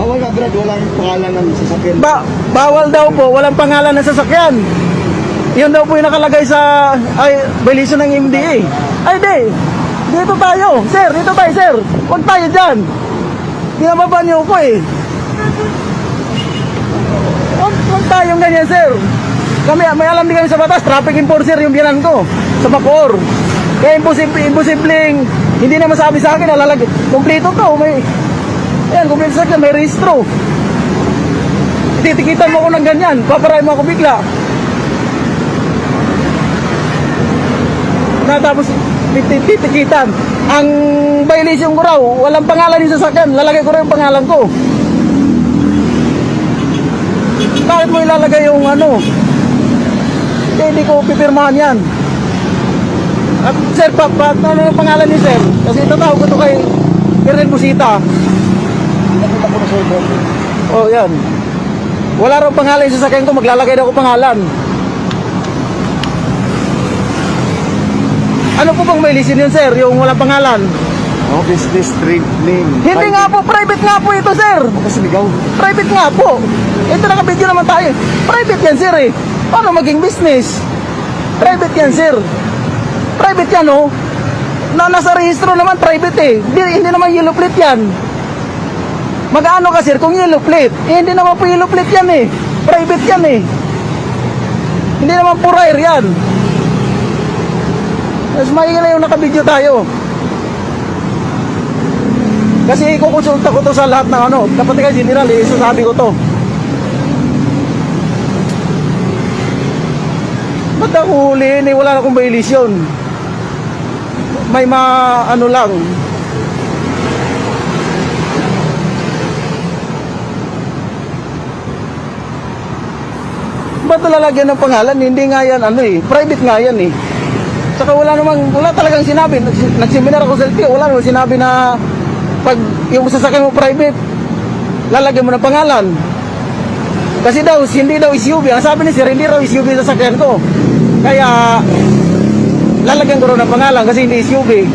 Bawal ka, Brad. Walang pangalan ng sasakyan. Ba bawal daw po, walang pangalan ng sasakyan. Yun daw po yung nakalagay sa ay, violation ng MDA. Ay, di. Dito tayo. Sir, dito tayo, sir. Huwag tayo dyan. Pinababa niyo ko eh. Huwag, huwag tayong ganyan, sir. Kami, may alam din kami sa batas. Traffic enforcer yung biyanan ko. Sa Bacoor. Kaya imposible, hindi na masabi sa akin. Nalalagay. Kompleto to. May, yan, kompleto sa akin. May registro. Titikitan mo ako ng ganyan, paparay mo ako bigla. Na tapos tit- titikitan. Ang violation ko raw, walang pangalan yung sasakyan, lalagay ko rin yung pangalan ko. Bakit mo ilalagay yung ano? Eh, hindi ko pipirmahan yan. At sir, pa, pa, ano yung pangalan ni sir? Kasi tatawag ko to kay Irene Busita. Ko sa. Oh, yan. Wala raw pangalan yung sasakyan ko, maglalagay daw ako pangalan. Ano po bang may lisin yun, sir? Yung walang pangalan? Oh, business trade name. Hindi nga po, private nga po ito, sir. Kasi ligaw. Private nga po. Ito naka-video naman tayo. Private yan, sir, eh. Paano maging business? Private yan, sir. Private yan, oh. Na nasa rehistro naman, private eh. Hindi, hindi naman yellow plate yan. Mag-ano ka, sir, kung yellow plate? Eh, hindi naman po yellow plate yan, eh. Private yan, eh. Hindi naman po rare yan. Mas maigi na yung naka-video tayo. Kasi ikukonsulta ko to sa lahat ng ano, kapatid ka general, eh, sasabi ko to. Ba't ako huliin eh, wala na akong violation. May ma, ano lang. Ba't lalagyan ng pangalan? Hindi nga yan, ano eh, private nga yan eh. Saka wala namang, wala talagang sinabi. Nags- Nagseminar ako sa LTO, wala namang sinabi na pag yung sasakyan mo private, lalagyan mo ng pangalan. Kasi daw, hindi daw SUV. Ang sabi ni Sir, hindi raw SUV sa sasakyan ko. Kaya, lalagyan ko raw ng pangalan kasi hindi SUV.